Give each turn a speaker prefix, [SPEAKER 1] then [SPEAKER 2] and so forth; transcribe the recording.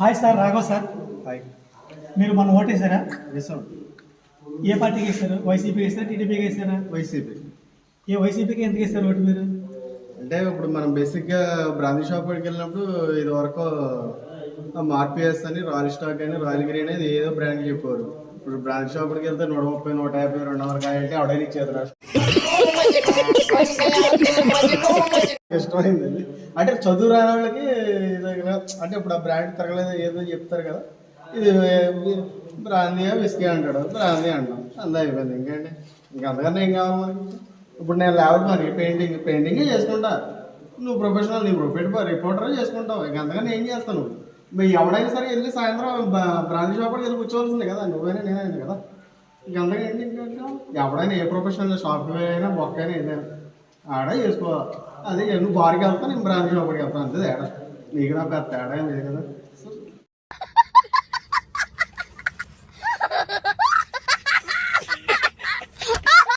[SPEAKER 1] Hi sir Raghav sir
[SPEAKER 2] hi
[SPEAKER 1] మీరు మన ఓటేసారా
[SPEAKER 2] వేసాం
[SPEAKER 1] ఏ పార్టీకి వేస్తారు వైసీపీకి వేస్తారా టీడీపీకి వేస్తారా
[SPEAKER 2] వైసీపీ
[SPEAKER 1] ఏ వైసీపీకి ఎందుకు వేస్తారు ఓటు మీరు
[SPEAKER 2] అంటే ఇప్పుడు మనం బేసిక్గా బ్రాందీ షాప్ కాడికి వెళ్ళినప్పుడు ఇది వరకు మార్పిఎస్ అని రాయల్ స్టాక్ అని రాయల్ గ్రీన్ అనేది ఏదో బ్రాండ్ చెప్పారు ఇప్పుడు బ్రాండ్ షాప్ కాడికి వెళ్తే నూట ముప్పై నూట యాభై రెండు వందల కాయ అంటే అవడైనా ఇచ్చేది ఇష్టమైంది అది. అంటే చదువు రాని వాళ్ళకి అంటే ఇప్పుడు ఆ బ్రాండ్ తిరగలేదు ఏదో చెప్తారు కదా ఇది బ్రాందీయా విస్కీ అంటాడు బ్రాందీ అంటాం. అంతా అయిపోయింది. ఇంకేంటి? ఇంకా అంతకన్నా ఏం కావాలి మనకి? ఇప్పుడు నేను లేవర్ మరి పెయింటింగ్ పెయింటింగే చేసుకుంటా. నువ్వు ప్రొఫెషనల్ నీ ప్రొఫెట్ రిపోర్టర్ చేసుకుంటావు. ఇంక అంతకన్నా ఏం చేస్తాను నువ్వు? ఎవడైనా సరే వెళ్ళి సాయంత్రం బ్రాంచ్ షాప్ వెళ్ళి కూర్చోవాల్సిందే కదా. నువ్వైనా నేనైనా కదా. ఇంక అంతగా ఏంటి ఇంకా ఇంకా? ఎవడైనా ఏ ప్రొఫెషనల్ సాఫ్ట్వేర్ అయినా బొక్క అయినా ఏదైనా. ఆడే చేసుకోవాలి అదే నువ్వు బార్కి వెళ్తా నేను బ్రాంచ్ షాప్కి వెళ్తాను అంతే తేడా నీకు నా పెద్ద తేడా ఏం లేదు కదా